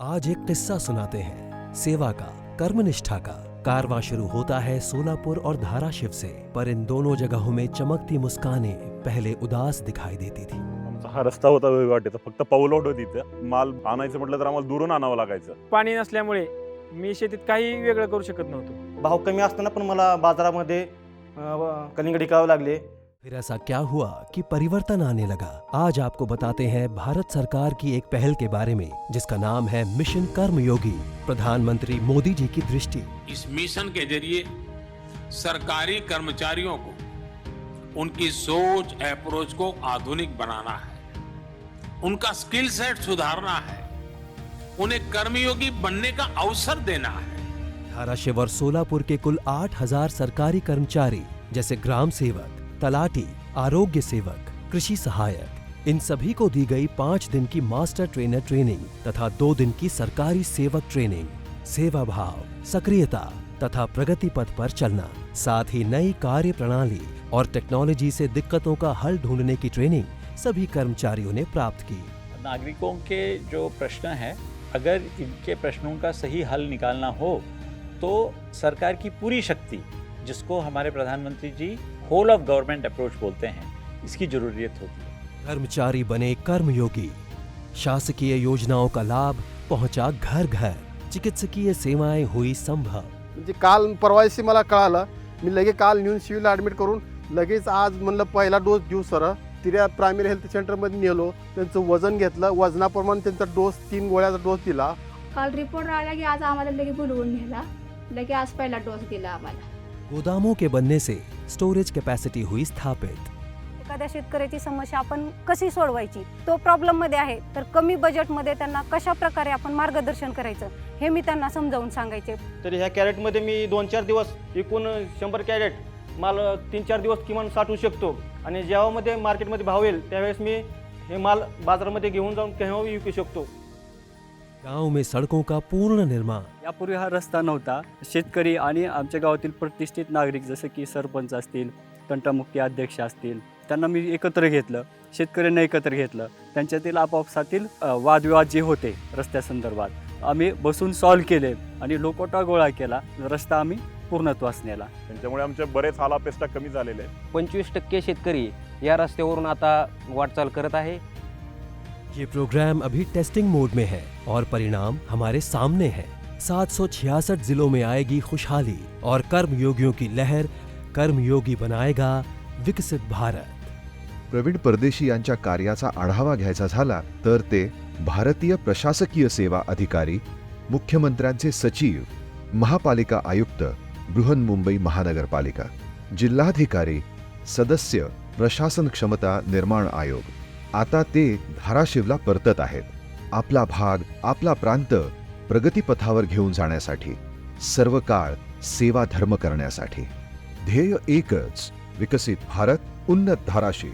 आज एक किस्सा सुनाते हैं। सेवा का कर्मनिष्ठा का। कारवां शुरू होता है सोलापुर और धाराशिव से पर इन दोनों जगहों में चमकती मुस्कानें पहले उदास दिखाई देती थी। आमचा हा रस्ता होता वाटेचा फक्त पाऊलवाट होती तिथं माल आणायचं म्हटलं तर आम्हाला दुरून आणावं लागायचं. पाणी नसल्यामुळे मी शेतीत काही वेगळं करू शकत नव्हतो. भाव कमी असताना पण मला बाजारामध्ये अं, कलिंगड विकावे लागले. फिर ऐसा क्या हुआ कि परिवर्तन आने लगा? आज आपको बताते हैं भारत सरकार की एक पहल के बारे में जिसका नाम है मिशन कर्मयोगी। प्रधानमंत्री मोदी जी की दृष्टि। इस मिशन के ज़रिए सरकारी कर्मचारियों को उनकी सोच अप्रोच को आधुनिक बनाना है। उनका स्किल सेट सुधारना है। उन्हें कर्मयोगी बनने का अवसर देना है। धाराशिव और सोलापुर के कुल 8000 सरकारी कर्मचारी जैसे ग्राम सेवक। तलाटी, आरोग्य सेवक, कृषि सहायक, इन सभी को दी गई पाँच दिन की मास्टर ट्रेनर ट्रेनिंग तथा दो दिन की सरकारी सेवक ट्रेनिंग। सेवा भाव सक्रियता तथा प्रगति पथ पर चलना, साथ ही नई कार्य प्रणाली और टेक्नोलॉजी से दिक्कतों का हल ढूँढने की ट्रेनिंग सभी कर्मचारियों ने प्राप्त की। नागरिकों के जो प्रश्न है, अगर इनके प्रश्नों का सही हल निकालना हो तो सरकार की पूरी शक्ति, जिसको हमारे प्रधानमंत्री ji whole of government approach बोलते हैं इसकी जरूरियत होती है। कर्मचारी बने कर्मयोगी शासकीय योजनाओं का लाभ पहुँचा घर घर चिकित्सकीय सेवाएँ हुई संभव। म्हणजे काल परवाशी मला कळालं मी लगे काल नेऊन सिव्हिल ॲडमिट करून लगेच आज म्हणलं पहिला डोस देऊ सर तिऱ्या प्रायमरी हेल्थ सेंटरमध्ये नेलो त्यांचं वज़न घेतलं वजनाप्रमाणे त्यांचा डोस तीन गोळ्याचा डोस दिला. काल रिपोर्ट आला की आज आम्हाला लगे बोलवून नेला लगे आज पहिला डोस दिला आम्हाला. गोदामों के बनने से स्टोरेज कैपेसिटी हुई स्थापित। एखाद्या शेतकऱ्याची समस्या आपण कशी सोडवायची? तो प्रॉब्लेममध्ये आहे. तर कमी बजेटमध्ये त्यांना कशा प्रकारे आपण मार्गदर्शन करायचं? हे मी त्यांना समजावून सांगायचे. तर ह्या कॅरेटमध्ये मी दोन चार दिवस एकूण शंभर कॅरेट माल तीन चार दिवस किमान साठवू शकतो. आणि जेव्हामध्ये मार्केटमध्ये भाव येईल त्यावेळेस मी हे माल बाजारामध्ये घेऊन जाऊन केव्हा विकू शकतो. गांव में सड़कों का पूर्ण निर्माण। यापूर्वी हा रस्ता नव्हता. शेतकरी आणि आमच्या गावातील प्रतिष्ठित नागरिक जसं की सरपंच असतील तंटामुक्ती अध्यक्ष असतील त्यांना मी एकत्र घेतलं शेतकऱ्यांना एकत्र घेतलं. त्यांच्यातील आपापसातील वादविवाद जे होते रस्त्यासंदर्भात आम्ही बसून सॉल्व केले आणि लोकोटा गोळा केला रस्ता आम्ही पूर्णत्वास नेला त्यांच्यामुळे आमचे बरेच हालापेस्टा कमी झालेले आहेत. पंचवीस टक्के शेतकरी या रस्त्यावरून आता वाटचाल करत आहे. ये प्रोग्राम अभी टेस्टिंग मोड में है और परिणाम हमारे सामने है। सात सौ छियासठ जिलों में आएगी खुशहाली और कर्मयोगियों की लहर कर्मयोगी बनाएगा विकसित भारत। प्रवीण परदेशी यांच्या कार्याचा आढावा घ्यायचा झाला तर ते भारतीय प्रशासकीय सेवा अधिकारी, मुख्यमंत्र्यांचे सचिव, महापालिका आयुक्त, बृहन्मुंबई महानगरपालिका, जिल्हाधिकारी, सदस्य, प्रशासन क्षमता निर्माण आयोग आता ते धाराशिवला परतत आहेत. आपला भाग आपला प्रांत प्रगतीपथावर घेऊन जाण्यासाठी सर्व काळ सेवा धर्म करण्यासाठी. ध्येय एकच विकसित भारत उन्नत धाराशिव.